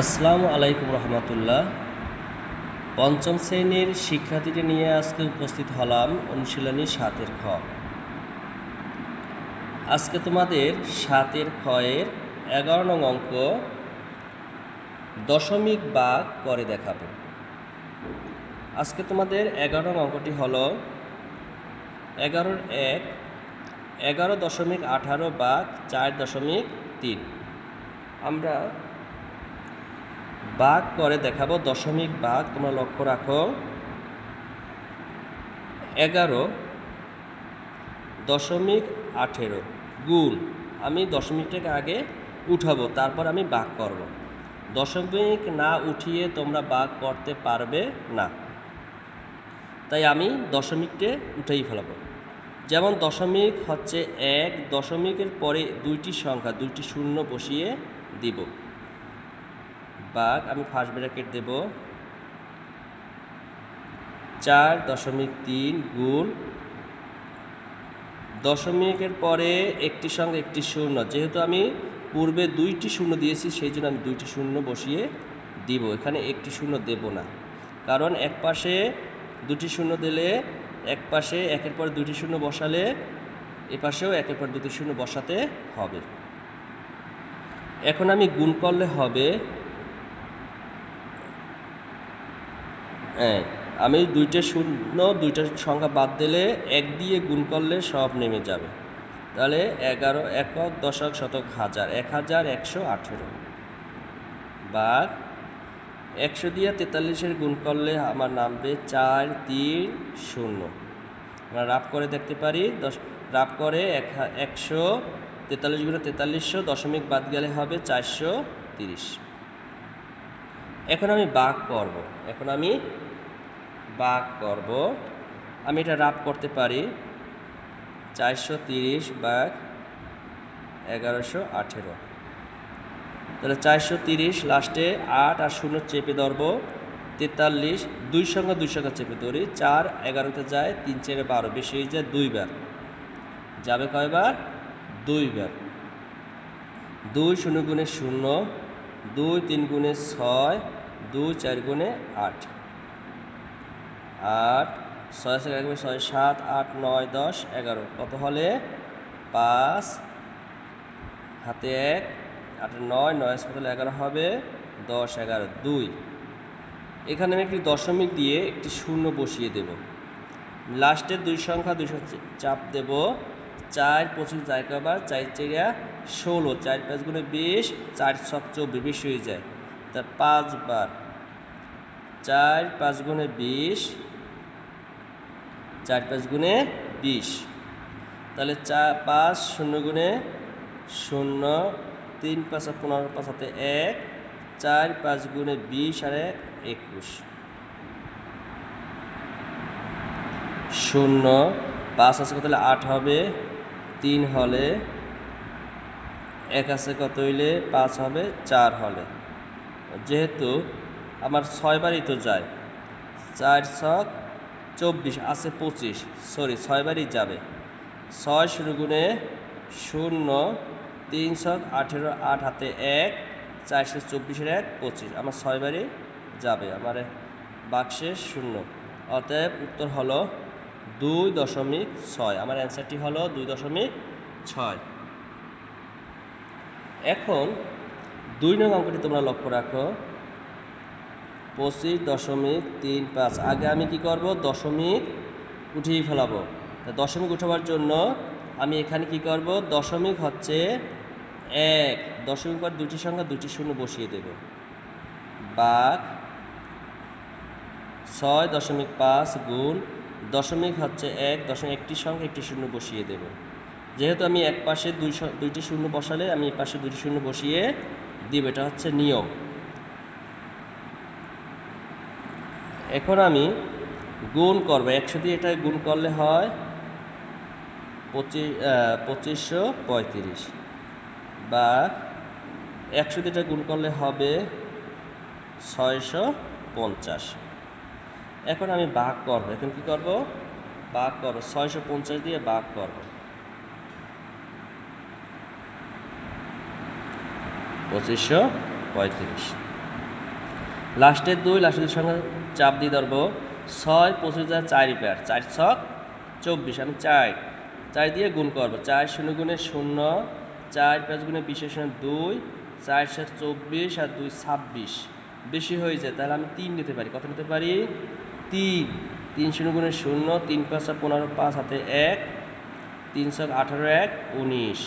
আসসালামু আলাইকুম রহমতুল্লাহ। পঞ্চম শ্রেণির শিক্ষার্থীকে নিয়ে আজকে উপস্থিত হলাম অনুশীলনী সাতের খ। আজকে তোমাদের সাতের খয়ের এগারো নং অঙ্ক দশমিক বাঘ করে দেখাবো। আজকে তোমাদের এগারো নং অঙ্কটি হল এগারোর এক, এগারো দশমিক আঠারো বাঘ চার দশমিক তিন। আমরা বাঘ করে দেখাবো দশমিক বাঘ, তোমরা লক্ষ্য রাখো। এগারো, দশমিক আঠেরো, গুণ। আমি দশমিকটাকে আগে উঠাবো, তারপর আমি বাঘ করব। দশমিক না উঠিয়ে তোমরা বাঘ করতে পারবে না। তাই আমি দশমিকটে উঠেই ফেলাবো। যেমন দশমিক হচ্ছে এক, দশমিকের পরে দুইটি সংখ্যা, দুইটি শূন্য বসিয়ে দিব। বাঘ আমি ফার্স্ট ব্র্যাকেট দেব। চার দশমিক তিন গুণ দশমিকের পরে একটি সঙ্গে একটি শূন্য। যেহেতু আমি পূর্বে দুইটি শূন্য দিয়েছি, সেই জন্য আমি দুইটি শূন্য বসিয়ে দিব। এখানে একটি শূন্য দেব না। কারণ এক পাশে দুটি শূন্য দিলে এক পাশে একের পর দুটি শূন্য বসালে এ পাশেও একের পর দুটি শূন্য বসাতে হবে। এখন আমি গুণ করলে হবে হ্যাঁ আমি দুইটা শূন্য, দুইটা সংখ্যা বাদ দিলে এক দিয়ে গুণ করলে সব নেমে যাবে। তাহলে এগারো, একক, দশক, শতক, হাজার, এক হাজার একশো আঠেরো। বাঘ, একশো দিয়ে তেতাল্লিশের গুণ করলে আমার নামবে চার, তিন, শূন্য। আমরা রাফ করে দেখতে পারি, দশ, রাফ করে এক একশো, তেতাল্লিশ গুণে তেতাল্লিশশো, দশমিক বাদ গেলে হবে চারশো তিরিশ। এখন আমি বাঘ করব এখন আমি বাঘ করব। আমি এটা রাপ করতে পারি। চারশো তিরিশ বাঘ এগারোশো আঠেরো। তাহলে চারশো তিরিশ লাস্টে আট আর শূন্য চেপে ধরবো। তেতাল্লিশ, দুই সঙ্গে দুই সঙ্গে চেপে ধরি। চার এগারোতে যায়, তিন চারে বারো। বেশি হয়ে যায় দুইবার যাবে কয়বার? দুইবার দুই শূন্য গুণে শূন্য, দুই তিন গুণে ছয়, দুই চার গুণে আট। আট, ছয় থেকে এগারো, ছয় সাত, আট, নয়, দশ, এগারো। কত হলে? পাঁচ। হাতে এক, আট নয় নয় হলে এগারো হবে, দশ, এগারো, দুই। এখানে আমি একটি দশমিক দিয়ে একটি শূন্য বসিয়ে দেব। লাস্টের দুই সংখ্যা দুইশো চাপ দেব। চার, পঁচিশ যায় কবার চার চারিয়া ষোলো। চার পাঁচ গুণে বিশ, চার ছক চব্বিশ, বেশি হয়ে যায়। তা পাঁচবার। চার পাঁচ গুণে বিশ চার পাঁচ গুণে বিশ। তাহলে চার পাঁচ শূন্য গুণে শূন্য, তিন পাঁচা পনেরো, পাঁচ হাতে এক, চার পাঁচ গুণে বিশ আর এক একুশ। শূন্য, পাঁচ আছে কত হলে? আট হবে। তিন হলে এক আছে কত হইলে? পাঁচ হবে, চার হলে। যেহেতু আমার ছয়বারই তো যায়, চার ছক চব্বিশ, আছে পঁচিশ। সরি ছয়বারই যাবে। ছয় শুরু গুণে শূন্য, তিন ছক আঠেরো, আট হাতে এক চারশো চব্বিশের এক, পঁচিশ। আমার ছয়বারই যাবে, আমার বাক্সে শূন্য। অতএব উত্তর হলো দুই দশমিক ছয়। আমার অ্যান্সারটি হলো দুই দশমিক ছয়। এখন দুই নং অঙ্কটি তোমরা লক্ষ্য রাখো। পঁচিশ দশমিক তিন পাঁচ। আগে আমি কি করব? দশমিক উঠিয়ে ফেলাবো। তা দশমিক উঠাবার জন্য আমি এখানে কি করব? দশমিক হচ্ছে এক। দশমিক পর দুটি সংখ্যা দুটি শূন্য বসিয়ে দেব। বাঘ ছয় দশমিক পাঁচ গুণ দশমিক হচ্ছে এক। দশমিক একটি সংখ্যা একটি শূন্য বসিয়ে দেব। যেহেতু আমি এক পাশে দুই দুইটি শূন্য বসালে আমি এই পাশে দুইটি শূন্য বসিয়ে দিব। এটা হচ্ছে নিয়ম। এখন আমি গুণ করব, একশো দিয়ে এটা গুণ করলে হয় পঁচিশ পঁচিশশো পঁয়ত্রিশ বা একশো দিয়ে এটা গুণ করলে হবে ছয়শো পঞ্চাশ। এখন আমি বাঘ করব, এখন কি করব? বাঘ করব, ছয়শো পঞ্চাশ দিয়ে বাঘ করব। পঁচিশশো পঁয়ত্রিশ। লাস্টের দুই, লাস্টের সঙ্গে চাপ দিয়ে ধরবো ছয়, পঁচিশ হাজার চার পেয়ার চার ছক, চব্বিশ, আমি চার। চার দিয়ে গুণ করব। চার শূন্য গুণে শূন্য, চার পাঁচ গুণে সঙ্গে দুই, চার সাত চব্বিশ আর দুই ছাব্বিশ। বেশি হয়ে যায়, তাহলে আমি তিন নিতে পারি। কত নিতে পারি? তিন। তিন শূন্য গুণে শূন্য, তিন পাঁচ পনেরো, পাঁচ হাতে এক তিনশো আঠারো এক, উনিশ।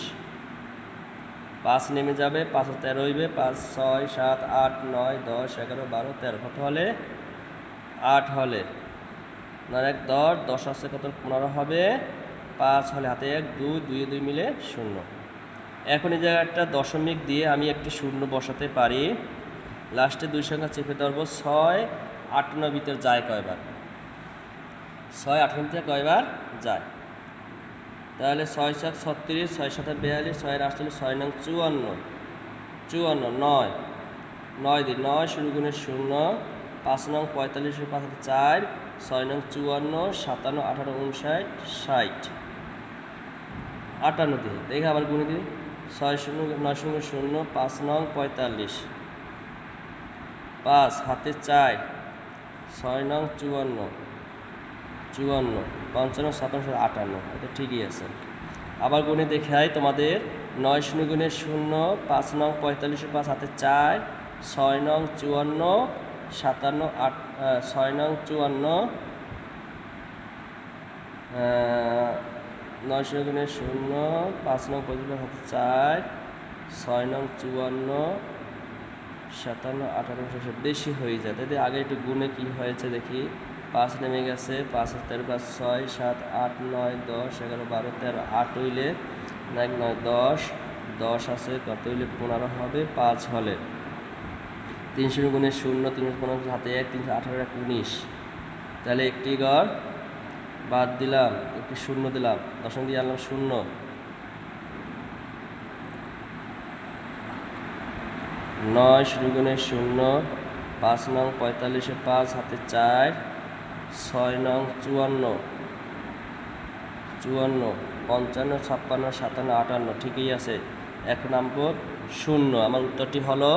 পাঁচ নেমে যাবে, পাঁচ তেরো হইবে, পাঁচ ছয় সাত আট নয়, দশ, এগারো, বারো, তেরো। কত হলে? আট হলে। নয় এক, দশ দশ আছে কত? পনেরো হবে। পাঁচ হলে হাতে এক, দুই দুই দুই মিলে শূন্য। এখন এই জায়গায় একটা দশমিক দিয়ে আমি একটি শূন্য বসাতে পারি। লাস্টে দুই সংখ্যা চেপে ধরবো। ছয় আটান্ন ভিতর যায় কয়বার? ছয় আটান্ন ভিতরে কয়বার যায়? তাহলে ছয় সাত ছত্রিশ, ছয় সাথে বিয়াল্লিশ, ছয় আটচল্লিশ, ছয় নং চুয়ান্ন। চুয়ান্ন, নয়। নয় দিন নয় শুরু গুণে শূন্য। পাঁচ নং পঁয়তাল্লিশের পাঁচ হাতে চার, ছয় নং চুয়ান্ন সাতান্ন আঠারো উনষাট, ষাট। আটান্ন দিয়ে, দেখে আবার গুণে দিই। ছয় শূন্য, নয় শূন্য শূন্য, পাঁচ নং পঁয়তাল্লিশ। পাঁচ হাতে চার, ছয় নং চুয়ান্ন চুয়ান্ন, পঞ্চান্ন, সাতান্ন আটান্ন, এটা ঠিকই আছে। আবার গুণে দেখাই তোমাদের, নয় শূন্য গুণে শূন্য, পাঁচ নং পঁয়তাল্লিশে পাঁচ হাতে চার, ছয় নং চুয়ান্ন সাতান্ন আট ছয় নং চুয়ান্ন আহ, নয় শূন্য গুণে শূন্য পাঁচ নং পঁয়তাল্লিশ হাতে চার ছয় নং চুয়ান্ন সাতান্ন আঠারো উনষাট বেশি হয়ে যায়। তাই আগে একটু গুণে কি হয়েছে দেখি। পাঁচ নেমে গেছে পাঁচ তেরো পাঁচ ছয় সাত আট নয় দশ এগারো বারো তেরো আট হইলে এক নয় দশ দশ আছে কত হইলে পনেরো হবে? পাঁচ হলে। তিনশো গুণে শূন্য, তিনশো পনেরো হাতে এক, তিনশো আঠারো, এক উনিশ। তাহলে একটি ঘর বাদ দিলাম, একটি শূন্য দিলাম দশম দিয়ে আনলাম শূন্য। নয় গুণে শূন্য, পাঁচ নং পঁয়তাল্লিশে পাঁচ, হাতে চার, ছয় নং চুয়ান্ন। চুয়ান্ন, পঞ্চান্ন, ছাপ্পান্ন, সাতান্ন, আটান্ন, ঠিকই আছে। এখন নামবো শূন্য, আমার উত্তরটি হলো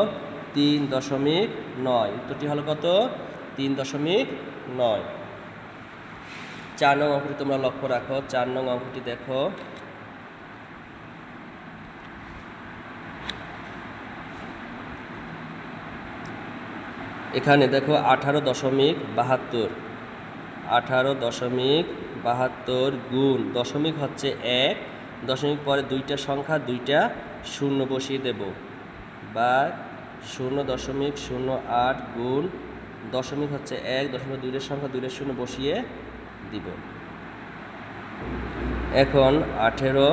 তিন দশমিক নয়। উত্তরটি হলো কত? তিন দশমিক নয়। চার নং অঙ্কটি তোমরা লক্ষ্য রাখো। চার নং অঙ্কটি দেখো। এখানে দেখো আঠারো দশমিক বাহাত্তর। আঠারো দশমিক বাহাত্তর গুণ। দশমিক হচ্ছে এক। দশমিক পরে দুইটা সংখ্যা, দুইটা শূন্য বসিয়ে দেব। বা শূন্য দশমিক শূন্য আট গুণ দশমিক হচ্ছে এক, দশমিক দুইটার সংখ্যা দুইটার শূন্য বসিয়ে দিব। এখন আঠেরো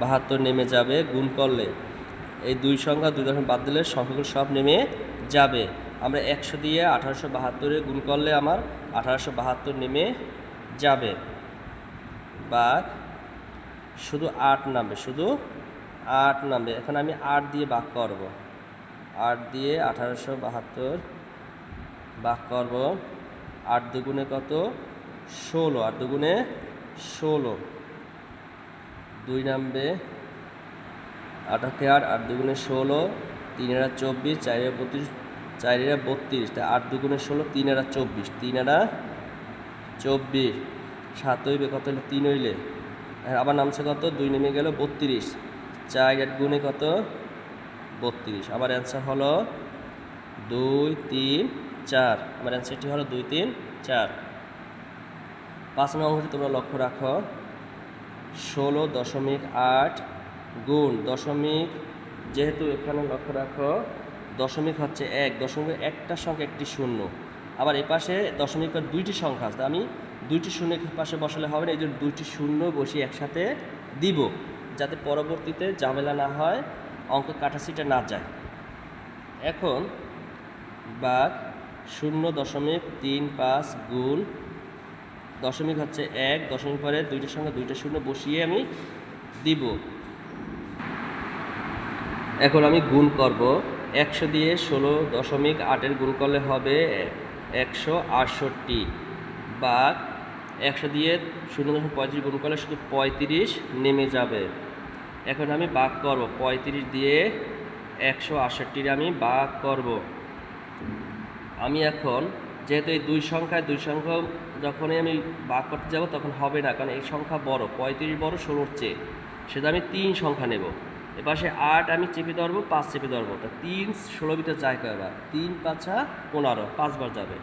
বাহাত্তর নেমে যাবে, গুণ করলে এই দুই সংখ্যা দুই দশমিক বাদ দিলে সংখ্যাগুলো সব নেমে যাবে। আমরা একশো দিয়ে আঠারোশো বাহাত্তরে গুণ করলে আমার আঠারোশো বাহাত্তর নেমে যাবে। বা শুধু আট নামবে, শুধু আট নামবে। এখন আমি আট দিয়ে বাক করব। আট দিয়ে আঠারোশো বাহাত্তর। বাক করব। আট দুগুণে কত? ষোলো। আট দুগুণে ষোলো। দুই নামবে। আটাকে আট আট দুগুণে ষোলো, তিনেরা চব্বিশ, চারেরা বত্রিশ চারেরা বত্রিশ। তা আট দুগুণে ষোলো, তিনেরা চব্বিশ। তিনেরা চব্বিশ। সাত হইবে কত হইলে? তিন হইলে। আবার নামছে কত? দুই নেমে গেল বত্রিশ। চার আট গুণে কত? বত্রিশ। আবার অ্যান্সার হলো দুই, তিন, চার। আমার অ্যান্সারটি হলো দুই, তিন, চার। পাঁচ নম্বরটি তোমরা লক্ষ্য রাখো। ষোলো দশমিক আট গুণ দশমিক, যেহেতু এখানে লক্ষ্য রাখো, দশমিক হচ্ছে এক। দশমিক একটা সংখ্যা একটি শূন্য। আবার এ পাশে দশমিক পর দুইটি সংখ্যা আছে। আমি দুইটি শূন্য পাশে বসালে হবে না, এই জন্য দুইটি শূন্য বসিয়ে একসাথে দিব। যাতে পরবর্তীতে ঝামেলা না হয়। অঙ্ক কাটাছিটা না যায়। এখন বা শূন্য দশমিক তিন পাঁচ গুণ দশমিক হচ্ছে এক, দশমিক পরে দুইটার সঙ্গে দুইটা শূন্য বসিয়ে আমি দিব। এখন আমি গুণ করব। একশো দিয়ে ষোলো দশমিক আটের গুণ করলে হবে একশো আটষট্টি। বা একশো দিয়ে শূন্য দশমিক পঁয়ত্রিশ গুণ করলে শুধু পঁয়ত্রিশ নেমে যাবে। এখন আমি বাক করব। পঁয়ত্রিশ দিয়ে একশো আটষট্টির আমি বাক করব। আমি এখন যেহেতু এই দুই সংখ্যায় দুই সংখ্যা যখনই আমি ভাগ করতে যাব তখন হবে না, কারণ এই সংখ্যা বড়। পঁয়ত্রিশ বড়, ষোলোর চেয়ে। সেটা আমি তিন সংখ্যা নেব। এপাশে আট আমি চেপে ধরবো, পাঁচ চেপে ধরবো। তা তিন ষোলো ভিতরে যায় কয়বার তিন পাঁচা পনেরো পাঁচবার যাবে।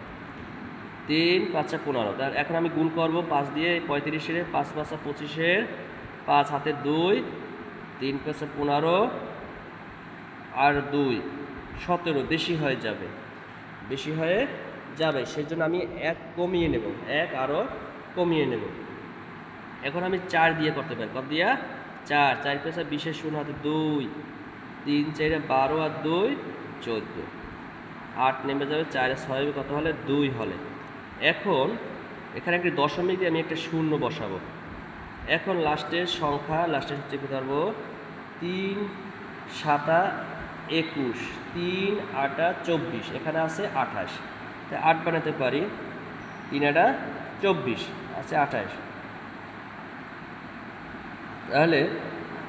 তিন পাঁচা পনেরো। তার এখন আমি গুণ করব পাঁচ দিয়ে পঁয়ত্রিশের, পাঁচ পাঁচা পঁচিশের, পাঁচ হাতে দুই তিন পাঁচা পনেরো আর দুই সতেরো, বেশি হয়ে যাবে। বেশি হয়ে যাবে সেই জন্য আমি এক কমিয়ে নেব, এক আরও কমিয়ে নেব। এখন আমি চার দিয়ে করতে পারি, কত দিয়া? চার চার পেশা বিশেষ শূন্য হাতে দুই, তিন চারে বারো আর দুই, চোদ্দ। আট নেমে যাবে, চারে ছয় কত হলে? দুই হলে। এখন এখানে একটি দশমিক দিয়ে আমি একটা শূন্য বসাবো। এখন লাস্টের সংখ্যা লাস্টের চেপে ধরবো? তিন, সাতা, একুশ, তিন, আটা, চব্বিশ, এখানে আছে আঠাশ। তাই আট বানাতে পারি, তিন, আটা, চব্বিশ, আছে আঠাশ। তাহলে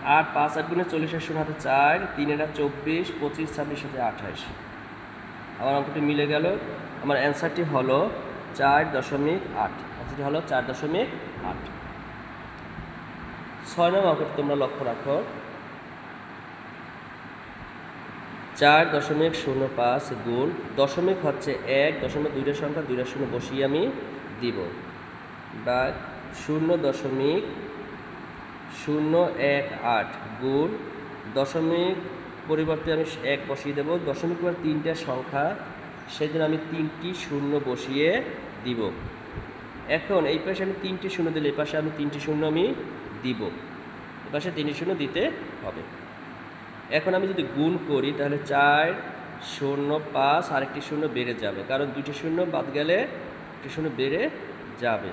আট, পাঁচ, আট গুণে চল্লিশের শূন্য হাতে চার, তিন এটা চব্বিশ, পঁচিশ, ছাব্বিশ হাতে আঠাশ। আমার অঙ্কটি মিলে গেল। আমার অ্যান্সারটি হলো চার দশমিক আট। অ্যান্সারটি হলো চার দশমিক ছয় নম্বর অঙ্কটি তোমরা লক্ষ্য রাখো। চার দশমিক শূন্য পাঁচ গুণ, দশমিক হচ্ছে এক, দশমিক দুইটা সংখ্যা, দুইটা শূন্য বসিয়ে আমি দিব। বা শূন্য দশমিক শূন্য এক আট গুণ, দশমিক পরিবর্তে আমি এক বসিয়ে দেবো। দশমিক পর তিনটা সংখ্যা জন্য আমি তিনটি শূন্য বসিয়ে দিব। এখন এই পাশে আমি তিনটি শূন্য দিলে এই পাশে আমি তিনটি শূন্য আমি দিব। পাশে তিনটি শূন্য দিতে হবে। এখন আমি যদি গুণ করি, তাহলে চার শূন্য পাঁচ আরেকটি শূন্য বেড়ে যাবে, কারণ দুটি শূন্য বাদ গেলে একটি শূন্য বেড়ে যাবে।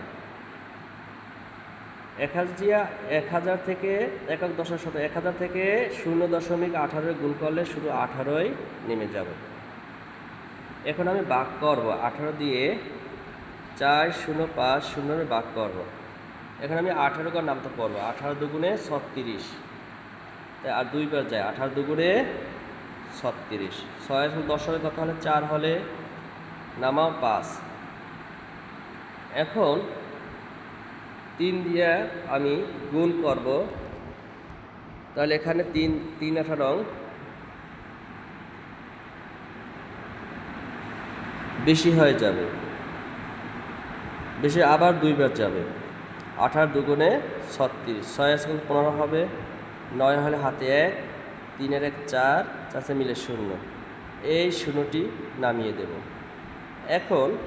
এক হাজার এক হাজার থেকে একক দশের শত, এক হাজার থেকে শূন্য দশমিক আঠারোয় গুণ করলে শুধু আঠারোই নেমে যাবে। এখন আমি বাক করব, আঠারো দিয়ে চার শূন্য পাঁচ শূন্য বাক করব। এখন আমি আঠারো কর নামতে পারব। আঠারো দুগুণে ছত্রিশ। তাই আর দুইবার যায়। আঠারো দুগুণে ছত্রিশ। ছয় দশ হবে কত হলে? চার হলে নামাও পাঁচ। এখন তিন দিয়ে আমি গুণ করব। তাহলে এখানে তিন তিন আঠারো বেশি হয়ে যাবে। বেশি আবার দুইবার যাবে। আঠার দুগুণে ছত্রিশ। ছয় আছে পনেরো হবে। নয় হলে হাতে এক, তিনের এক চার চারটে মিলে শূন্য। এই শূন্যটি নামিয়ে দেব। এখন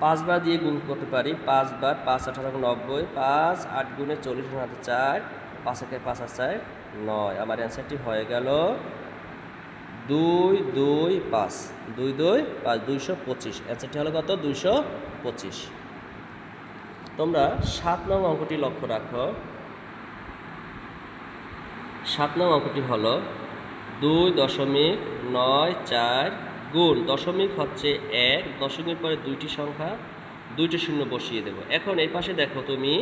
পাঁচবার দিয়ে গুণ করতে পারি। পাঁচবার পাঁচ আঠারো নব্বই, পাঁচ আট গুণে চল্লিশ হাতে চার, পাঁচ একে পাঁচ আর চার নয়। আমার অ্যান্সারটি হয়ে গেল দুই দুই, পাঁচ। দুই দুই, পাঁচ, দুইশো পঁচিশ। অ্যান্সারটি হলো কত? দুইশো পঁচিশ। তোমরা সাত নং অঙ্কটি লক্ষ্য রাখো। সাত নং অঙ্কটি হলো দুই দশমিক নয় চার গুণ। দশমিক হচ্ছে এক দশমিক পরে দুইটি সংখ্যা, দুইটি শূন্য বসিয়ে দেবো। এখন এই পাশে দেখো তুমি,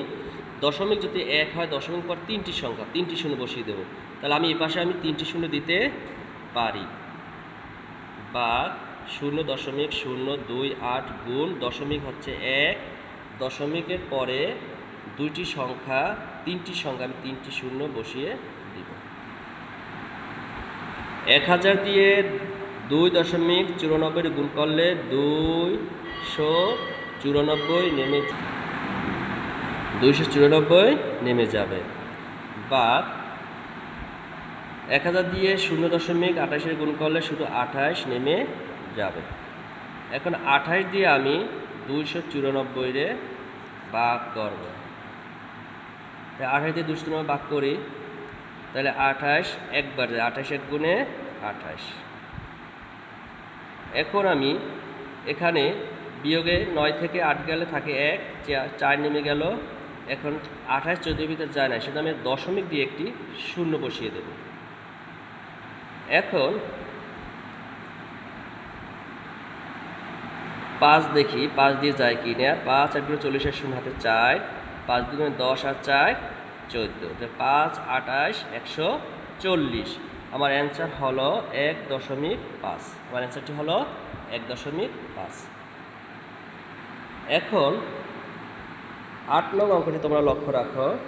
দশমিক যদি এক হয় দশমিক পর তিনটি সংখ্যা, তিনটি শূন্য বসিয়ে দেবো। তাহলে আমি এই পাশে আমি তিনটি শূন্য দিতে পারি। বা শূন্য দশমিক শূন্য দুই আট গুণ, দশমিক হচ্ছে এক দশমিকের পরে দুইটি সংখ্যা, তিনটি সংখ্যা আমি তিনটি শূন্য বসিয়ে দিব। এক হাজার দিয়ে দুই দশমিক চুরানব্বই গুণ করলে দুইশো চুরানব্বই নেমে দুইশো চুরানব্বই নেমে যাবে। বা এক হাজার দিয়ে শূন্য দশমিক আঠাশের গুণ করলে শুধু আঠাশ নেমে যাবে। এখন আঠাশ দিয়ে আমি দুইশো চুরানব্বইরে বাক করব। তাই আঠাশ দিয়ে দুশো চুরানব্বই বাক করি, তাহলে আঠাশ একবার আঠাশ এক গুণে আঠাশ। এখন আমি এখানে বিয়োগে নয় থেকে আট গেলে থাকে এক চার নেমে গেল। এখন আঠাশ চোদ্দ ভিতরে যায় না, সেটা আমি দশমিক দিয়ে একটি শূন্য বসিয়ে দেব। এখন পাঁচ দেখি, পাঁচ দিয়ে যায় কি না? পাঁচ আর দুটো চল্লিশের শূন্য হাতে চার, পাঁচ দুগুণে দশ আর চার, চোদ্দ। পাঁচ, আঠাশ, একশো চল্লিশ। আমার অ্যান্সার হলো এক দশমিক পাঁচ। আমার অ্যান্সারটি হলো এক দশমিক পাঁচ। এখন আট নং অঙ্কটি তোমরা লক্ষ্য রাখো।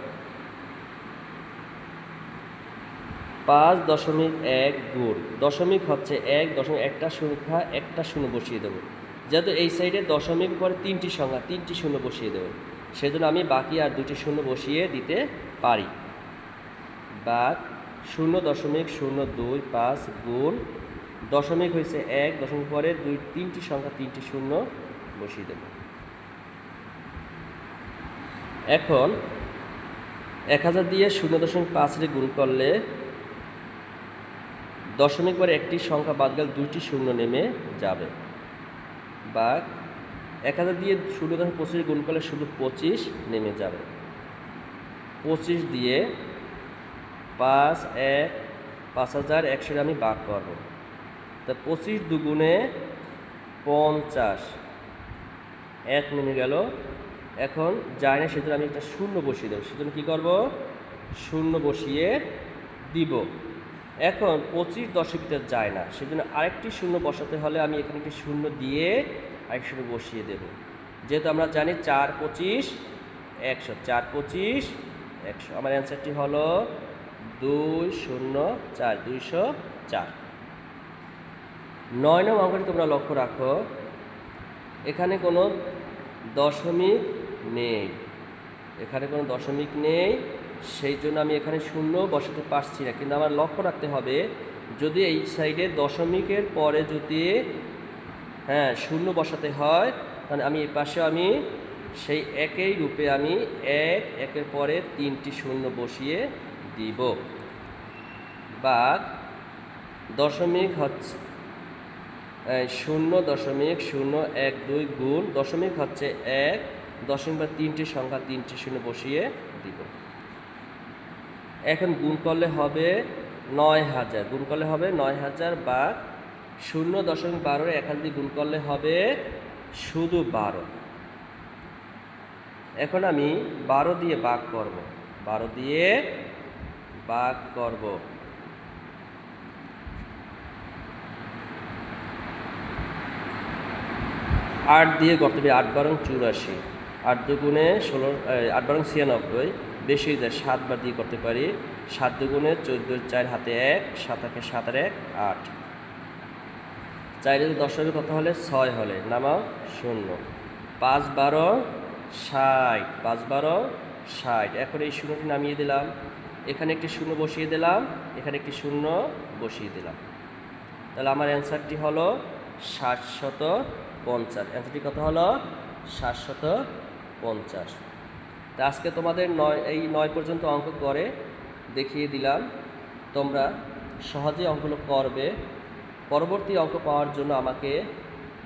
পাঁচ দশমিক এক গুণ। দশমিক হচ্ছে এক, দশমিক একটা সংখ্যা একটা শূন্য বসিয়ে দেবো। যেহেতু এই সাইডে দশমিক পরে তিনটি সংখ্যা, তিনটি শূন্য বসিয়ে দেবো। সেজন্য আমি বাকি আর দুটি শূন্য বসিয়ে দিতে পারি। বা শূন্য দশমিক শূন্য দুই পাঁচ গুণ দশমিক হয়েছে এক, দশমিক পরে দুই, তিনটি সংখ্যা, তিনটি শূন্য বসিয়ে দেব। এখন এক হাজার দিয়ে শূন্য দশমিক পাঁচে গুণ করলে দশমিক পরে একটি সংখ্যা বাদ গেলে, দুইটি শূন্য নেমে যাবে। বা এক হাজার দিয়ে শূন্য দশমিক পঁচিশ, গুণ করলে শুধু পঁচিশ নেমে যাবে। পঁচিশ দিয়ে পাঁচ এক, পাঁচ হাজার একশো আমি বাদ করব তা পঁচিশ দুগুণে পঞ্চাশ, এক নেমে গেল। এখন যায় না সেজন্য আমি একটা শূন্য বসিয়ে দেবো। সেজন্য কী করব? শূন্য বসিয়ে দিব। এখন পঁচিশ দশমিকটা যায় না। সেজন্য আরেকটি শূন্য বসাতে হলে আমি এখানে একটি শূন্য দিয়ে আরেক শূন্য বসিয়ে দেব। যেহেতু আমরা জানি চার পঁচিশ, একশো, চার পঁচিশ, একশো। আমার অ্যান্সারটি হলো দুই শূন্য চার, দুইশো চার। নয় নম অঙ্কটি তোমরা লক্ষ্য রাখো। এখানে কোনো দশমিক নেই। এখানে কোনো দশমিক নেই। সেই জন্য আমি এখানে শূন্য বসাতে পারছি না। কিন্তু আমার লক্ষ্য রাখতে হবে, যদি এই সাইডে দশমিকের পরে যদি হ্যাঁ শূন্য বসাতে হয়, তাহলে আমি এই পাশে আমি সেই একই রূপে আমি এক, একের পরে তিনটি শূন্য বসিয়ে দিব। বা দশমিক হচ্ছে শূন্য দশমিক, শূন্য, এক, দুই গুণ, দশমিক হচ্ছে এক, দশমিক বা তিনটি সংখ্যা তিনটি শূন্য বসিয়ে দিব। এখন গুণ করলে হবে নয় হাজার। গুণ করলে হবে নয় হাজার বা শূন্য দশমিক বারোর হাজার দিয়ে গুণ করলে হবে শুধু বারো। এখন আমি বারো দিয়ে বাঘ করব। বারো দিয়ে বাঘ করব। আট দিয়ে করতে হবে আট বারং চুরাশি। আট দুগুণে ষোলো আট বারং ছিয়ানব্বই। বেশি হয়ে যায় সাতবার দিয়ে করতে পারি, সাত দুগুণে চোদ্দ, চার হাতে এক, সাত আটে সাত আর এক, আট। চার যদি দশ হবে কত হলে ছয় হলে, নামাও শূন্য। পাঁচ বারো ষাট, পাঁচ বারো ষাট। এখন এই শূন্যটি নামিয়ে দিলাম। এখানে একটি শূন্য বসিয়ে দিলাম, এখানে একটি শূন্য বসিয়ে দিলাম। তাহলে আমার অ্যান্সারটি হলো ষাটশত পঞ্চাশ। অ্যান্সারটি কত হলো সাতশত পঞ্চাশ। তা আজকে তোমাদের নয়, এই নয় পর্যন্ত অঙ্ক করে দেখিয়ে দিলাম। তোমরা সহজে অঙ্কগুলো করবে। পরবর্তী অঙ্ক পাওয়ার জন্য আমাকে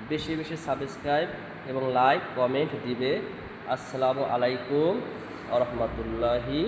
বেশি বেশি সাবস্ক্রাইব এবং লাইক কমেন্ট দিবে। আসসালামু আলাইকুম আ রহমতুল্লাহি